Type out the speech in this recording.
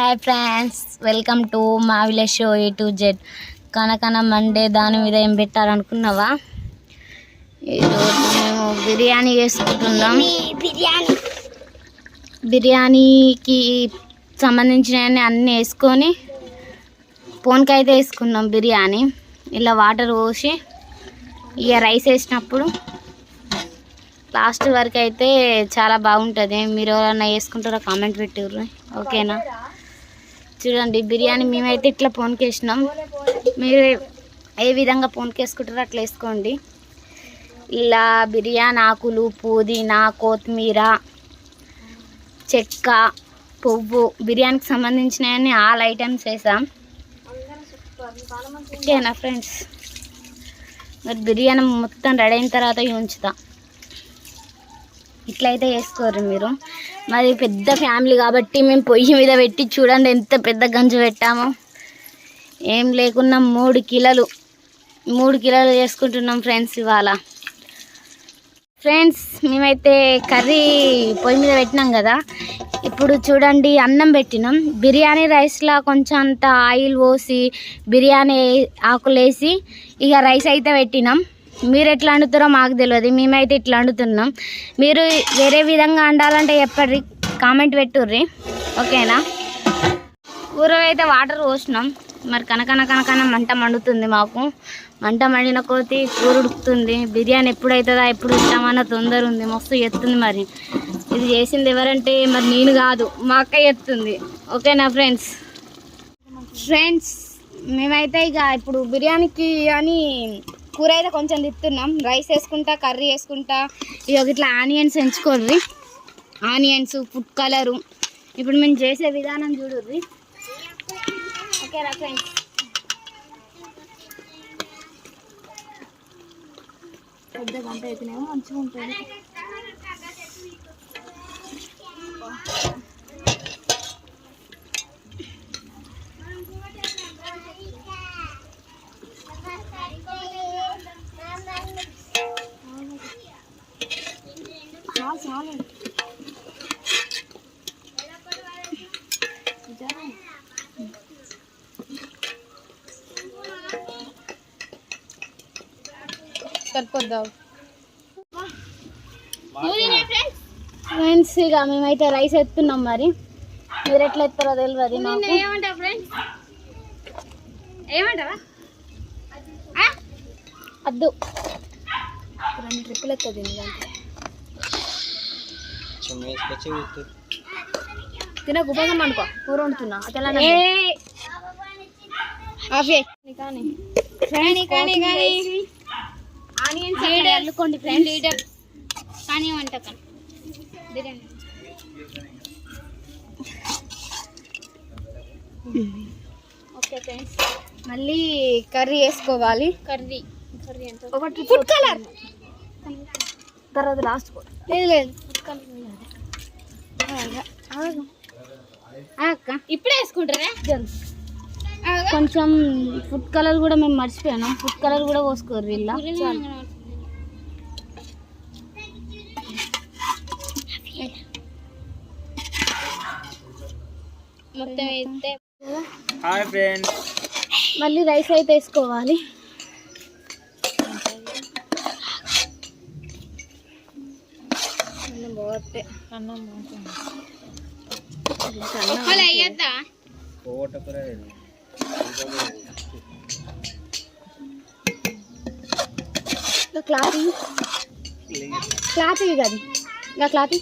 Hi friends welcome to మా village show A to Z కనకన మండే దాని మీద ఏం పెట్టాలనుకున్నావా? ఈరోజు మేము బిర్యానీ చేసుకుంటున్నాం. బిర్యానీ? బిర్యానీకి సంబంధించినవన్నీ అన్నీ వేసుకొని పోన్కి అయితే వేసుకున్నాం బిర్యానీ. ఇలా వాటర్ పోసి ఇక రైస్ వేసినప్పుడు లాస్ట్ వరకు అయితే చాలా బాగుంటుంది. మీరు ఎవరన్నా వేసుకుంటారో కామెంట్ పెట్టిర్రు. ఓకేనా? చూడండి బిర్యానీ మేమైతే ఇట్లా పోన్కి మీరు ఏ విధంగా పోన్కేసుకుంటారో అట్లా వేసుకోండి. ఇలా బిర్యానీ ఆకులు పుదీనా కొత్తిమీర చెక్క పువ్వు బిర్యానీకి సంబంధించినవన్నీ ఆల్ ఐటమ్స్ వేసాం. ఓకేనా ఫ్రెండ్స్? మరి బిర్యానీ మొత్తం రెడీ అయిన తర్వాత ఉంచుతాం. ఇట్లయితే వేసుకోరు మీరు. మరి పెద్ద ఫ్యామిలీ కాబట్టి మేము పొయ్యి మీద పెట్టి చూడండి ఎంత పెద్ద గంజు పెట్టామో. ఏం లేకున్నా మూడు కిలోలు మూడు కిలోలు చేసుకుంటున్నాం ఫ్రెండ్స్ ఇవాళ. ఫ్రెండ్స్ మేమైతే కర్రీ పొయ్యి మీద పెట్టినాం కదా. ఇప్పుడు చూడండి అన్నం పెట్టినాం. బిర్యానీ రైస్లా కొంచెం అంత ఆయిల్ పోసి బిర్యానీ ఆకులు వేసి ఇక రైస్ అయితే పెట్టినాం. మీరు ఎట్లా వండుతారో మాకు తెలియదు. మేమైతే ఇట్లా వండుతున్నాం. మీరు వేరే విధంగా వండాలంటే చెప్పండి. కామెంట్ పెట్టుర్రి. ఓకేనా? ఊరవైతే అయితే వాటర్ పోసినాం. మరి కనకన కనకన మంట మండుతుంది మాకు. మంట మండిన కొద్దీ కూర ఉడుకుతుంది. బిర్యానీ ఎప్పుడు ఎప్పుడు ఇస్తామన్న తొందర ఉంది. మస్తు ఎత్తుంది మరి. ఇది చేసింది ఎవరంటే మరి నేను కాదు మా అక్క ఎత్తుంది. ఓకేనా ఫ్రెండ్స్? ఫ్రెండ్స్ మేమైతే ఇక ఇప్పుడు బిర్యానీకి అని కూర అయితే కొంచెం తిప్పుతున్నాం రైస్ వేసుకుంటా కర్రీ వేసుకుంటా. ఇక ఇట్లా ఆనియన్స్ ఎంచుకోర్రి. Onions food colour. ఇప్పుడు మేము చేసే విధానం చూడుర్రి. ఓకేనా ఫ్రెండ్స్. పెద్ద గంట అయితేనేమో మంచిగా ఉంటుంది చాలు. ఫ్రెండ్స్ ఇక మేమైతే రైస్ ఎత్తున్నాం మరి. మీరు ఎట్లా ఎత్తారో తెలియదు ఏమంటావు ఫ్రెండ్స్? ఏమంటావా? అద్దు. రెండు ట్రిప్పులు ఎత్తది తిన గుపగం అనుకో. కూర వండుతున్నా. తెలంగాణ కానీ. కానీ కానీ. కానీ ఆనియన్స్ అల్లుకోండి ఫ్రెండ్స్. కానీ వంట కానీ బిర్యానీ. Okay friends. మళ్ళీ కర్రీ వేసుకోవాలి. కర్రీ. ఫుడ్ కలర్ తర్వాత లాస్ట్ లేదు లేదు. అక్క. ఇప్పుడే వేసుకుంటారా? కొంచెం ఫుడ్ కలర్ కూడా మేము మర్చిపోయాను. ఫుడ్ కలర్ కూడా పోసుకోరు ఇలా మొత్తం అయితే హాయ్ ఫ్రెండ్స్ మళ్ళీ రైస్ అయితే వేసుకోవాలి. అలా అయ్యద్దా? పోగొట్టకురా క్లాత్ క్లాత్ ఇవి కదా క్లాత్